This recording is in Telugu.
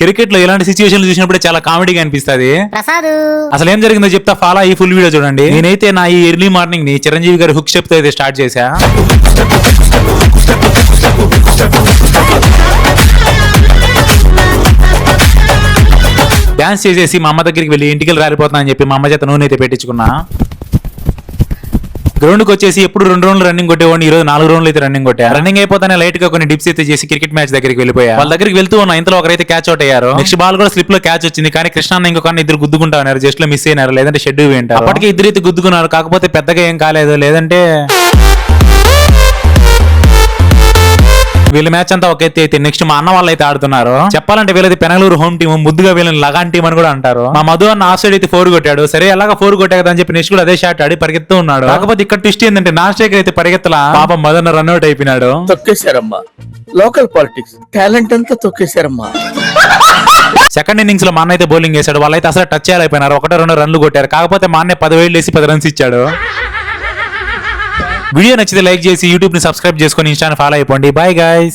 క్రికెట్లో ఇలాంటి సిచ్యువేషన్ చూసినప్పుడు చాలా కామెడీగా అనిపిస్తది. ప్రసాద్. అసలు ఏం జరిగిందో చెప్తా ఫాలో ఈ ఫుల్ వీడియో చూడండి. నేనైతే నా ఈ ఎర్లీ మార్నింగ్ని చిరంజీవి గారి హుక్ స్టెప్తో అయితే స్టార్ట్ చేశా. డాన్స్ చేసేసి మా అమ్మ దగ్గరికి వెళ్ళి ఇంటికి రాలిపోతున్నా అని చెప్పి మా అమ్మ చేత నూనె అయితే పెట్టించుకున్నా. గ్రౌండ్కి వచ్చేసి ఎప్పుడు రెండు రౌండ్లు రన్నింగ్ కొట్టేవాడిని ఈ రోజు నాలుగు రౌండ్లు అయితే రన్నింగ్ కొట్టా. రన్నింగ్ అయిపోతానే లైట్గా కొన్ని డిప్స్ అయితే చేసి క్రికెట్ మ్యాచ్ దగ్గరికి వెళ్ళిపోయా. వాళ్ళ దగ్గరికి వెళ్తూ ఉన్న ఇంతలో ఒకరైతే క్యాచ్ అవుట్ అయ్యారు. నెక్స్ట్ బాల్ కూడా స్లిప్లో క్యాచ్ వచ్చింది కానీ కృష్ణ అన్న ఇంకొక ఇద్దరు గుద్దుకుంటా ఉన్నారు జస్ట్లో మిస్ అయినారు లేదంటే షెడ్ వింటారు అప్పటికి ఇద్దరు అయితే గుద్దుకున్నారు కాకపోతే పెద్దగా ఏం కాలేదు లేదంటే వీళ్ళ మ్యాచ్ అంతా ఒక ఎత్తి అయితే నెక్స్ట్ మా అన్న వాళ్ళు అయితే ఆడుతున్నారు. చెప్పాలంటే వీళ్ళది పెనగలూరు హోమ్ టీం ముద్దుగా వీళ్ళని లగాన్ టీం అని కూడా అంటారు. మా మధు అన్న ఆఫ్ సైడ్ అయితే ఫోర్ కొట్టాడు. సరే ఎలాగా ఫోర్ కొట్టా కదా అని చెప్పి నెక్స్ట్ కూడా అదే షాట్ ఆడి పరిగెత్తూ ఉన్నాడు. కాకపోతే ఇక్కడ ట్విస్ట్ ఏంటంటే నా స్ట్రైకర్ అయితే పరిగెత్తలా? పాపం మదన్న రన్అట్ అయిపోయినాడు. తొక్కేశారమ్మా. లోకల్ పాలిటిక్స్ టాలెంట్ అంతా తొక్కేశారమ్మా. సెకండ్ ఇన్నింగ్స్లో మా అన్న అయితే బౌలింగ్ చేశాడు. వాళ్ళైతే అసలు టచ్ చేయలేకపోయినారు. ఒకటో రెండు రన్లు కొట్టారు. కాకపోతే మా అన్న పదివేలు వేసి పది రన్స్ ఇచ్చాడు. వీడియో నచ్చితే లైక్ చేసి యూట్యూబ్ని సబ్స్క్రైబ్ చేసుకొని ఇన్స్టాని ఫాలో అయిపోండి. Bye guys